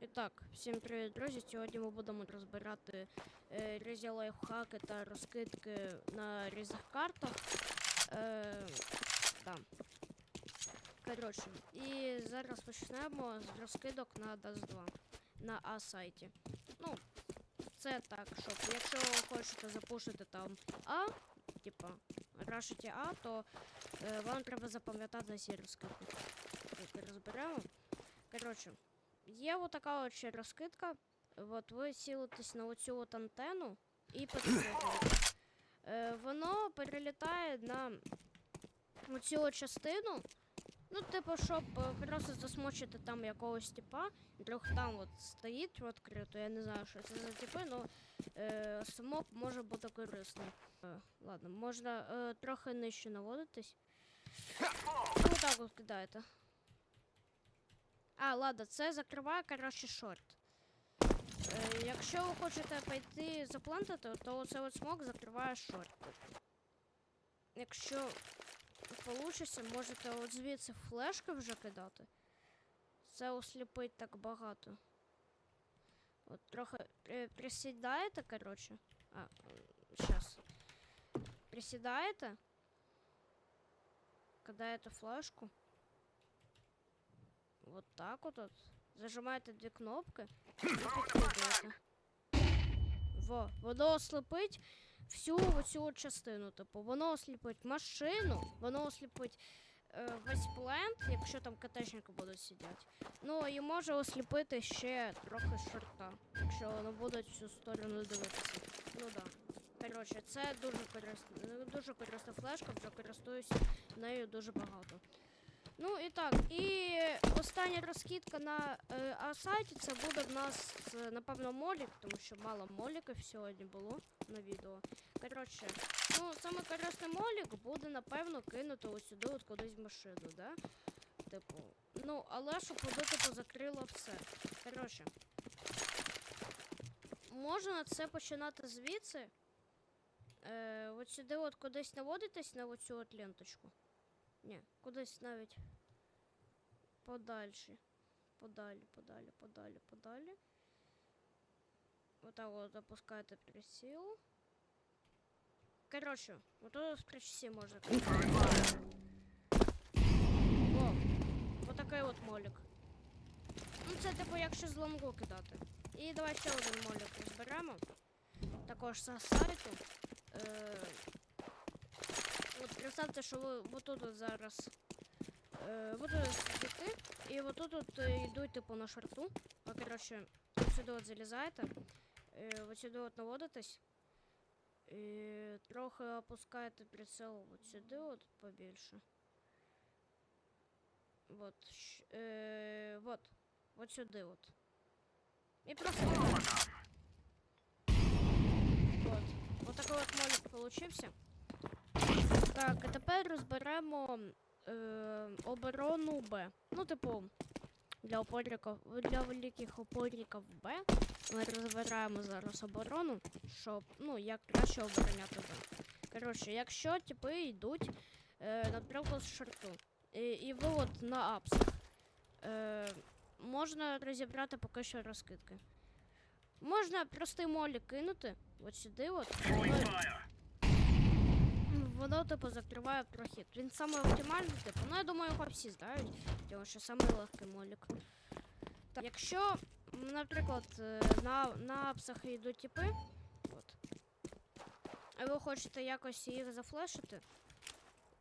І так, всім привіт, друзі. Сьогодні ми будемо розбирати е, різні лайфхаки та розкидки на різних картах. Е, да. Коротше, і зараз почнемо з розкидок на DAS 2 на А сайті. Ну, це так, щоб якщо ви хочете запушити там А, типа, рашите А, то е, вам треба запам'ятати ці розкидки. Давайте розберемо. Коротше, Є отака от ще розкидка. От ви цілитесь на оцю от антенну і. Е, воно перелітає на оцю от частину. Ну, типу, щоб е, просто засмочити там якогось типа. Вдруг там от стоїть відкрито, я не знаю, що це за типи, але е, смок може бути корисний. Е, ладно, можна е, трохи нижче наводитись. Ну, так от кидаєте. А, ладно, це закриває, коротше, шорт. Е, якщо ви хочете пойти заплантати, то оце от смок закриває шорт. Якщо вийде, можете от звідси флешки вже кидати. Це осліпить так багато. От трохи е, присідаєте, коротше. А, зараз. Присідаєте. Кидаєте флешку. Вот так вот. от. Зажимаєте дві кнопки і підкидуєте. Во, воно ослепить всю оцю частину. Типу, воно осліпить машину, воно осліпить е, весь плент, якщо там катешники будуть сидіти. Ну і може осліпити ще трохи шорта, якщо вони будуть в цю сторону дивитися. Ну да. Коротше, це дуже корисна, дуже корисна флешка, вже користуюся нею дуже багато. Ну і так, і остання розкидка на е, А-сайті це буде в нас, е, напевно, молік, тому що мало моліків сьогодні було на відео. Коротше, ну саме корисний молік буде, напевно, кинути ось сюди от кудись в машину, да? Типу. Ну, але щоб воно типу закрило все. Коротше. Можна це починати звідси. Е, от сюди от кудись наводитись на оцю от ленточку. Ні, кудись навіть подальше. Подалі, подалі, подалі, подалі. Отак от опускаєте приціл. Коротше, отут в 3 часі можна. О, отакий от молік. Ну це типу якщо з ломку кидати. І давай ще один молік розберемо. Також з сайту. Е, От представте, що ви отут зараз. Е, тут сидите, і отут от е, типу на шарту. А коротше, от сюди от залізаєте, е, от сюди от наводитесь. І трохи опускаєте прицел от сюди от побільше. Вот. Е, вот. Вот сюди от. І просто. Вот. Вот такой от молик получився. Так, а тепер розберемо е, оборону Б. Ну, типу, для опорників, для великих опорників Б ми розбираємо зараз оборону, щоб, ну, як краще обороняти Б. Коротше, якщо типи йдуть, е, наприклад, з шарту, і, і ви от на апсах, е, можна розібрати поки що розкидки. Можна простий молі кинути, от сюди, от. воно- Воно, типу, закриває прохід. Він саме оптимальний, типу. Ну, я думаю, його всі знають, тому що саме легкий молік. Так, якщо, наприклад, е, на, на апсах йдуть типи, от, а ви хочете якось їх зафлешити,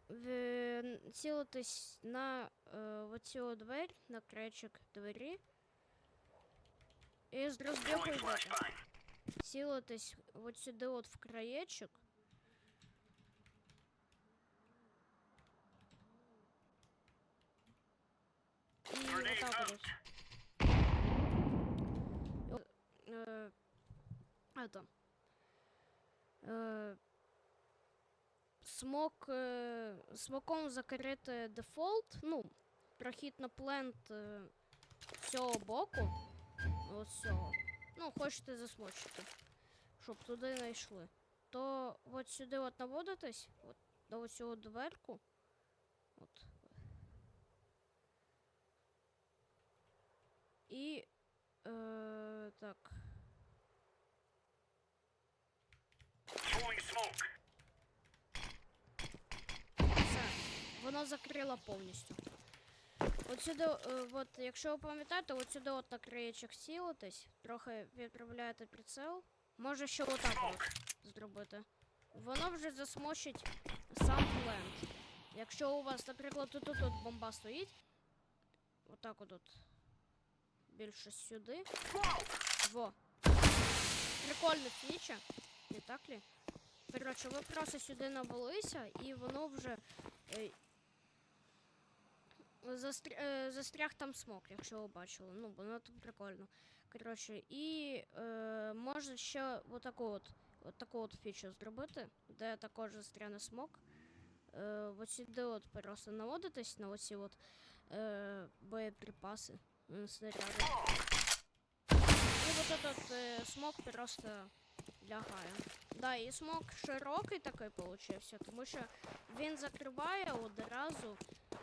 ви цілитесь на е, оцю двері, на кречик двері. І з розбігу йдете. Цілитесь от сюди от в краєчок. І отак от. Это. Смок, е, смоком закрити дефолт, ну, прохід на плент е, цього боку. Ось цього. Ну, хочете засмочити, щоб туди не. То от сюди от наводитесь, от до ось цього дверку. От. І е, Так. Все, воно закрило повністю. От сюди, е, от, якщо ви пам'ятаєте, от сюди от на краєчок сілитесь, трохи відправляєте прицел. Може ще отак от зробити. Воно вже засмочить сам ленд. Якщо у вас, наприклад, тут, тут, тут бомба стоїть, отак от, от більше сюди. Во. Прикольно фіча, не так ли? Коротше, ви просто сюди навалися, і воно вже е, застря... е, застряг там смок, якщо ви бачили. Ну, воно там прикольно. Коротше, і е, можна ще отаку от, от таку от фічу зробити, де також застряне смок. Е, от сюди от просто наводитесь на оці от е, боєприпаси, м, И вот этот э, смог просто лягає. Да, і смок широкий такий получився, тому що він закриває одразу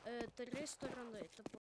е, три сторони. Типу,